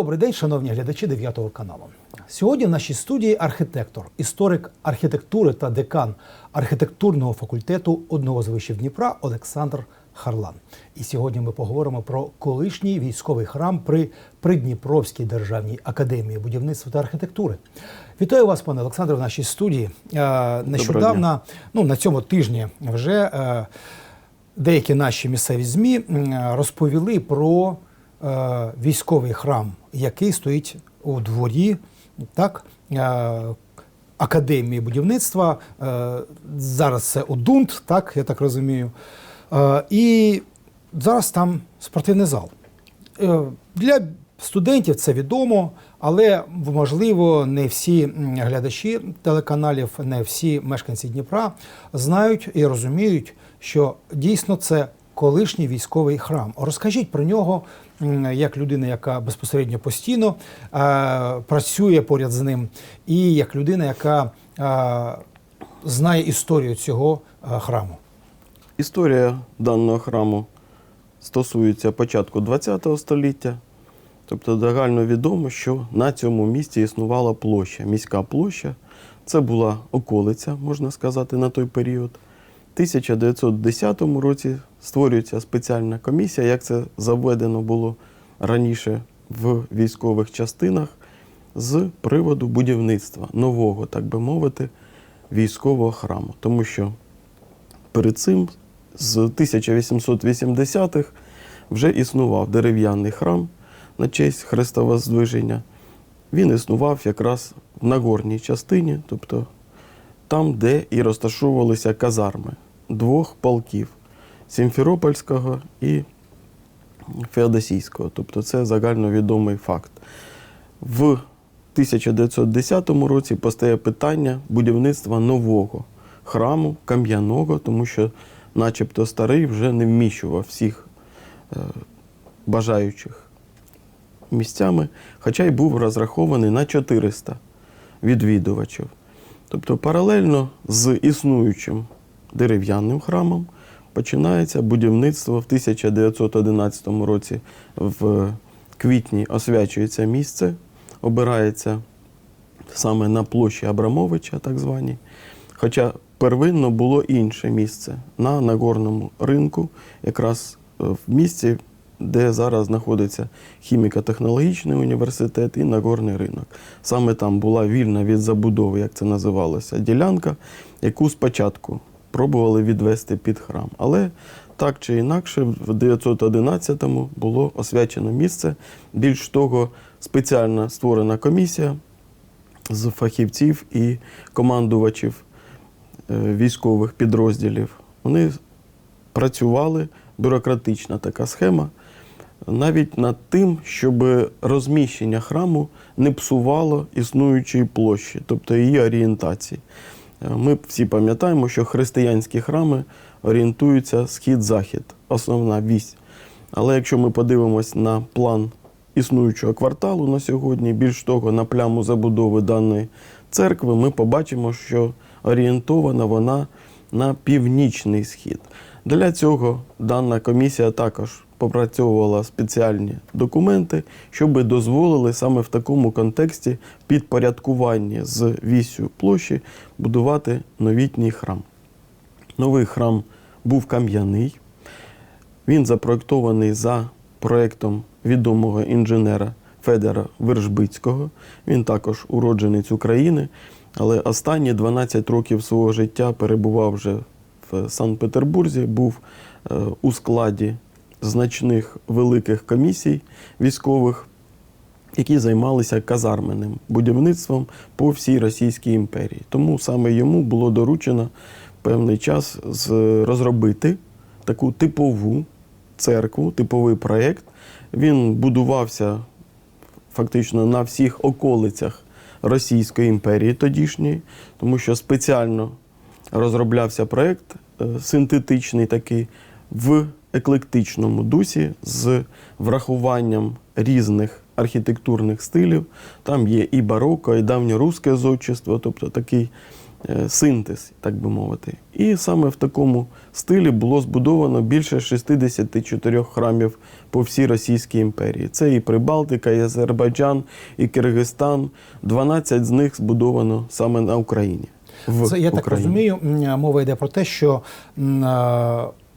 Добрий день, шановні глядачі 9 каналу. Сьогодні в нашій студії архітектор, історик архітектури та декан архітектурного факультету одного з вишів Дніпра Олександр Харлан. І сьогодні ми поговоримо про колишній військовий храм при Придніпровській державній академії будівництва та архітектури. Вітаю вас, пане Олександре, в нашій студії. Е, Нещодавно, ну на цьому тижні вже. е, деякі наші місцеві ЗМІ розповіли про е, військовий храм, який стоїть у дворі так, е, академії будівництва. Е, зараз це ОДУНТ, так, я так розумію. Е, і зараз там спортивний зал. Для студентів це відомо, але можливо не всі глядачі телеканалів, не всі мешканці Дніпра знають і розуміють, що дійсно це колишній військовий храм. Розкажіть про нього як людина, яка безпосередньо постійно е, працює поряд з ним, і як людина, яка е, знає історію цього е, храму. Історія даного храму стосується початку ХХ століття. Тобто загально відомо, що на цьому місці існувала площа, міська площа. Це була околиця, можна сказати, на той період. В 1910 році створюється спеціальна комісія, як це заведено було раніше в військових частинах, з приводу будівництва нового, так би мовити, військового храму. Тому що перед цим, з 1880-х, вже існував дерев'яний храм на честь Христовоздвиження. Він існував якраз в Нагорній частині, тобто там, де і розташовувалися казарми двох полків Сімферопольського і Феодосійського. Тобто це загальновідомий факт. В 1910 році постає питання будівництва нового храму кам'яного, тому що, начебто, старий вже не вміщував всіх е, бажаючих місцями, хоча й був розрахований на 400 відвідувачів. Тобто, паралельно з існуючим дерев'яним храмом починається будівництво в 1911 році. В квітні освячується місце, обирається саме на площі Абрамовича, так званій. Хоча первинно було інше місце на Нагорному ринку, якраз е, в місці, де зараз знаходиться хіміко-технологічний університет і Нагорний ринок. Саме там була вільна від забудови, як це називалося, ділянка, яку спочатку пробували відвести під храм. Але так чи інакше, в 911-му було освячено місце. Більш того, спеціально створена комісія з фахівців і командувачів е, військових підрозділів. Вони працювали, бюрократична така схема, навіть над тим, щоб розміщення храму не псувало існуючої площі, тобто її орієнтації. Ми всі пам'ятаємо, що християнські храми орієнтуються схід-захід, основна вісь. Але якщо ми подивимось на план існуючого кварталу на сьогодні, більш того, на пляму забудови даної церкви, ми побачимо, що орієнтована вона на північний схід. Для цього дана комісія також попрацьовувала спеціальні документи, щоб дозволили саме в такому контексті підпорядкуванні з вісю площі будувати новітній храм. Новий храм був кам'яний. Він запроектований за проектом відомого інженера Федора Вержбицького. Він також уродженець України, але останні 12 років свого життя перебував вже в Санкт-Петербурзі, був е, у складі значних великих комісій військових, які займалися казарменним будівництвом по всій Російській імперії. Тому саме йому було доручено певний час розробити таку типову церкву, типовий проєкт. Він будувався фактично на всіх околицях Російської імперії тодішньої, тому що спеціально розроблявся проєкт е, синтетичний такий в еклектичному дусі з врахуванням різних архітектурних стилів. Там є і бароко, і давньоруське зодчество, тобто такий е, синтез, так би мовити. І саме в такому стилі було збудовано більше 64 храмів по всій Російській імперії. Це і Прибалтика, і Азербайджан, і Киргизстан. 12 з них збудовано саме на Україні. В Це я так розумію. Мова йде про те, що е,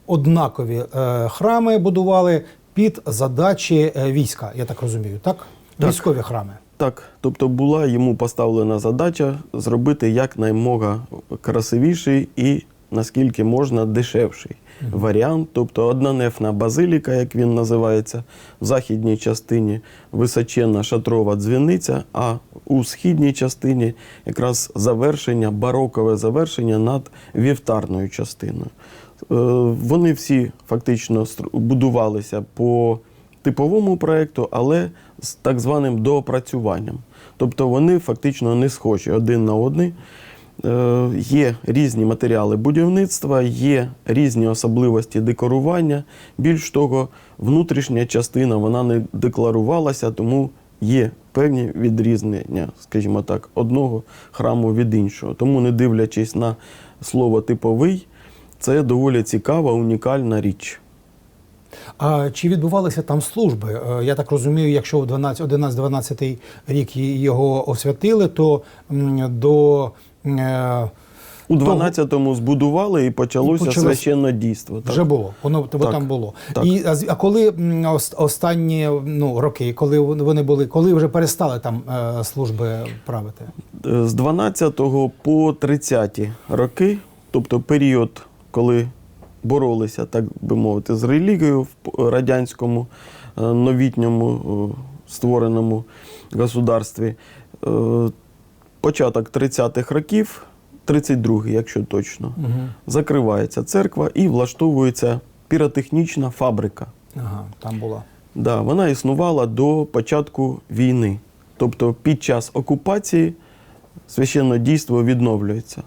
однакові е, храми будували під задачі е, війська. Я так розумію, так? Так. Військові храми. Так, тобто була йому поставлена задача зробити якнаймога красивіший і наскільки можна дешевший варіант. Тобто однонефна базиліка, як він називається, в західній частині височенна шатрова дзвіниця, а у східній частині якраз завершення, барокове завершення над вівтарною частиною. Е, Вони всі фактично будувалися по типовому проєкту, але з так званим доопрацюванням. Тобто вони фактично не схожі один на один. Е, Є різні матеріали будівництва, є різні особливості декорування. Більш того, внутрішня частина вона не декларувалася, тому є певні відрізнення, скажімо так, одного храму від іншого. Тому, не дивлячись на слово типовий, це доволі цікава, унікальна річ. А чи відбувалися там служби? Е, Я так розумію, якщо в 11-12 рік його освятили, то до е, У Того- 12-му збудували і почалося почалось- священне дійство. так. вже було. Воно Так, там було. так. І а, коли останні ну, роки, коли вони були, коли вже перестали там е, служби правити? З 12 по 30 роки, тобто період, коли боролися, так би мовити, з релігією в радянському е, новітньому е, створеному государстві, е, початок 30-х років, 32-й, якщо точно, Угу. закривається церква і влаштовується піротехнічна фабрика. Ага, там була. Да, вона існувала до початку війни. Тобто під час окупації священне дійство відновлюється.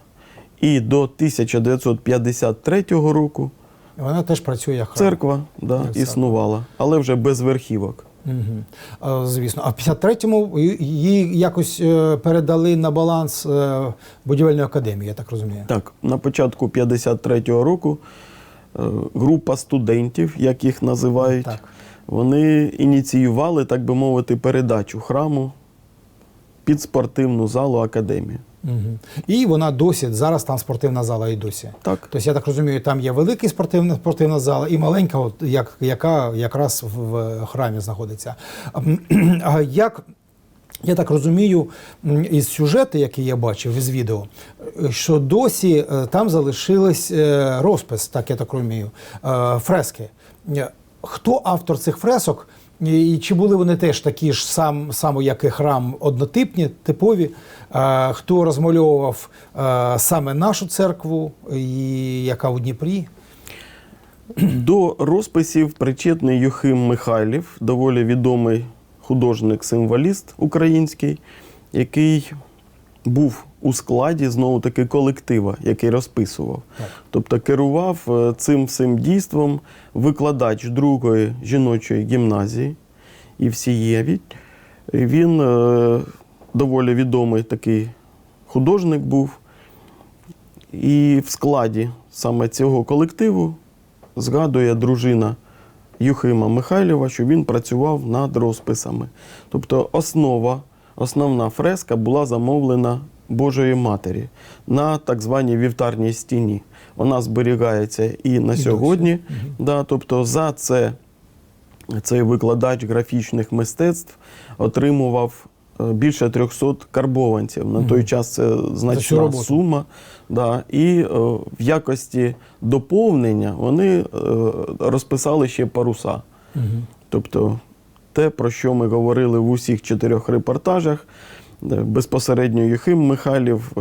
І до 1953 року Вона теж працює як храм. церква да, Як існувала, але вже без верхівок. Угу. Звісно. А в 53-му її якось е, передали на баланс е, будівельної академії, я так розумію. Так, на початку 53-го року е, група студентів, як їх називають, Так. вони ініціювали, так би мовити, передачу храму під спортивну залу академії. Угу. І вона досі, зараз там спортивна зала і досі. Так. Тобто, я так розумію, там є велика спортивна, спортивна зала і маленька, от, як, яка якраз в, храмі знаходиться. А, як, я так розумію, із сюжету, який я бачив із відео, е, що досі е, там залишились е, розпис, так я так розумію, фрески. Хто автор цих фресок? І чи були вони теж такі ж сам, само, як і храм, однотипні, типові? Хто розмальовував саме нашу церкву, і яка у Дніпрі? До розписів причетний Юхим Михайлів, доволі відомий художник-символіст український, який був у складі знову таки колектива, який розписував. Так. Тобто керував е, цим всім дійством викладач другої жіночої гімназії. І Він е, доволі відомий такий художник був. І в складі саме цього колективу згадує дружина Юхима Михайлєва, що він працював над розписами. Тобто основа, основна фреска була замовлена Божої Матері на так званій вівтарній стіні. Вона зберігається і на сьогодні. Да, тобто за це цей викладач графічних мистецтв отримував е, більше 300 карбованців. На той час це значна сума. Да. І е, в якості доповнення вони е, розписали ще паруса. Тобто те, про що ми говорили в усіх чотирьох репортажах, е, безпосередньо Юхим Михайлів е,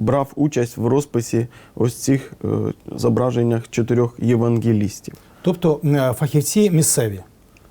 брав участь в розписі ось цих е, зображеннях чотирьох євангелістів. Тобто фахівці місцеві.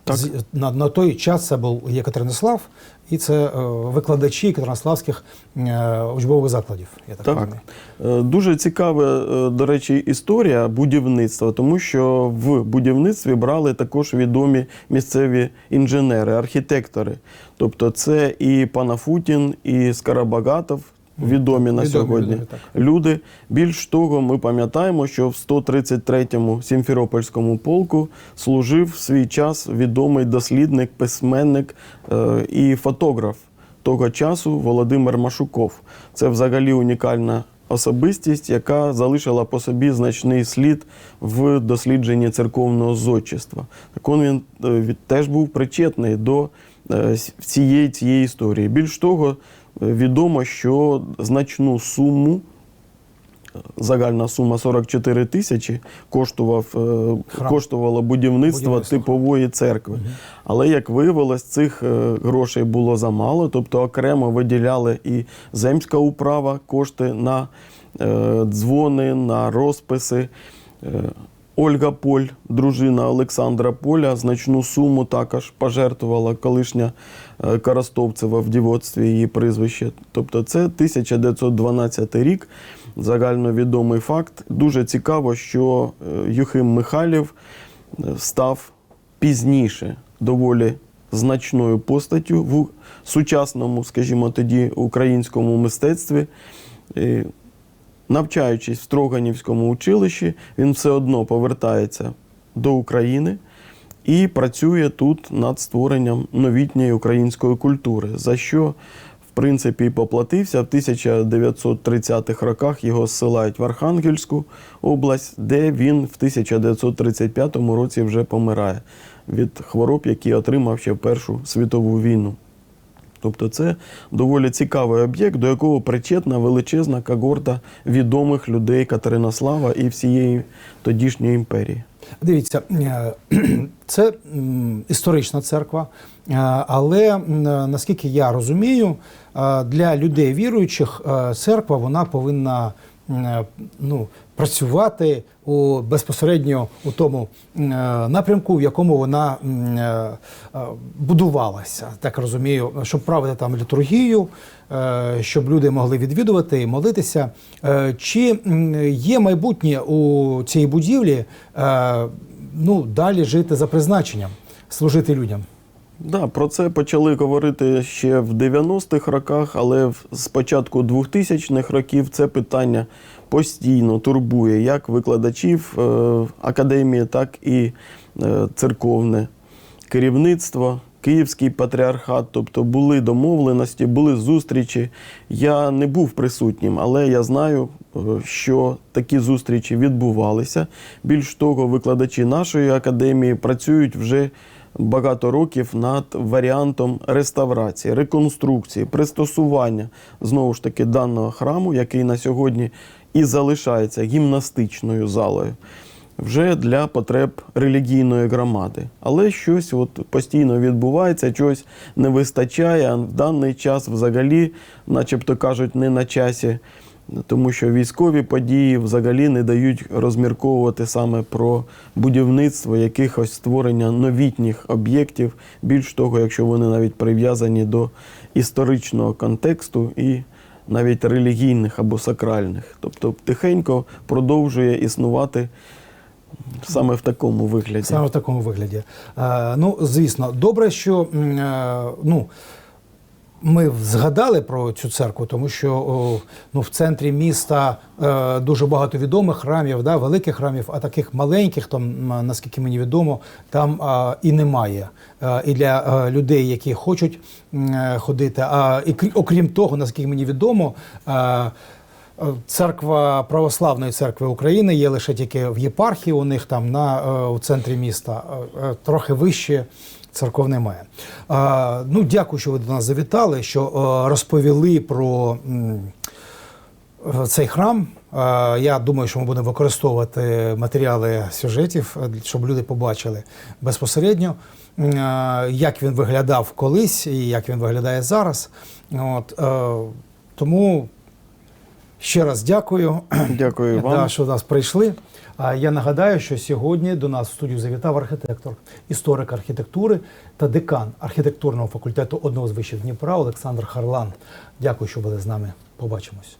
Так. З- На, на той час це був Єкатеринослав, і це е, викладачі Катеринославських е, учбових закладів. Я так, Так. розумію. Е, Дуже цікава, е, до речі, історія будівництва, тому що в будівництві брали також відомі місцеві інженери, архітектори. Тобто це і Панафутін, і Скарабагатов, відомі на Відомі, сьогодні відомі, люди. Більш того, ми пам'ятаємо, що в 133-му Сімферопольському полку служив в свій час відомий дослідник, письменник е, і фотограф того часу Володимир Машуков. Це взагалі унікальна особистість, яка залишила по собі значний слід в дослідженні церковного зодчества. Так он він е, теж був причетний до е, цієї, цієї історії. Більш того, відомо, що значну суму загальна сума 44 тисячі коштував, е, коштувало будівництво, Будівництво. типової церкви. Але як виявилось, цих е, грошей було замало, тобто окремо виділяли і земська управа кошти на е, дзвони, на розписи. Ольга Поль, дружина Олександра Поля, значну суму також пожертвувала колишня е, Коростовцева в дівоцтві її прізвище. Тобто це 1912 рік, загальновідомий факт. Дуже цікаво, що е, Юхим Михайлів е, став пізніше доволі значною постаттю в сучасному, скажімо тоді, українському мистецтві. Навчаючись в Строганівському училищі, він все одно повертається до України і працює тут над створенням новітньої української культури, за що, в принципі, і поплатився. В 1930-х роках його зсилають в Архангельську область, де він в 1935 році вже помирає від хвороб, які отримав ще в Першу світову війну. Тобто це доволі цікавий об'єкт, до якого причетна величезна когорта відомих людей Катеринослава і всієї тодішньої імперії. Дивіться, е, це історична церква, е, але наскільки я розумію, е, для людей віруючих церква вона повинна ну, працювати у безпосередньо у тому е, напрямку, в якому вона е, е, будувалася. Так розумію, щоб правити там літургію, е, щоб люди могли відвідувати і молитися. Е, Чи є майбутнє у цій будівлі е, ну, далі жити за призначенням, служити людям? Да, про це почали говорити ще в 90-х роках, але з початку 2000-х років це питання постійно турбує як викладачів е, академії, так і е, церковне керівництво, Київський патріархат. Тобто були домовленості, були зустрічі. Я не був присутнім, але я знаю, е, що такі зустрічі відбувалися. Більш того, викладачі нашої академії працюють вже багато років над варіантом реставрації, реконструкції, пристосування знову ж таки даного храму, який на сьогодні і залишається гімнастичною залою. Вже для потреб релігійної громади. Але щось от постійно відбувається, чогось не вистачає, в даний час взагалі, начебто кажуть, не на часі, тому що військові події взагалі не дають розмірковувати саме про будівництво якихось створення новітніх об'єктів. Більш того, якщо вони навіть прив'язані до історичного контексту і навіть релігійних або сакральних. Тобто тихенько продовжує існувати саме в такому вигляді. Саме в такому вигляді. Е, ну, звісно, добре, що е, ну, ми згадали про цю церкву, тому що ну, в центрі міста е, дуже багато відомих храмів, да, великих храмів, а таких маленьких, там, наскільки мені відомо, там і немає. Е, і для е, людей, які хочуть ходити. А і крі- окрім того, наскільки мені відомо, Церква Православної церкви України є лише тільки в єпархії. У них там на у центрі міста трохи вище церков немає. Е, Ну, дякую, що ви до нас завітали, що е, розповіли про м, цей храм. Е, Я думаю, що ми будемо використовувати матеріали сюжетів, е, щоб люди побачили безпосередньо, м, е, як він виглядав колись і як він виглядає зараз. От, е, тому ще раз дякую. Дякую вам. Да, що до нас прийшли. А я нагадаю, що сьогодні до нас в студію завітав архітектор, історик архітектури та декан архітектурного факультету одного з вишів Дніпра Олександр Харлан. Дякую, що були з нами. Побачимось.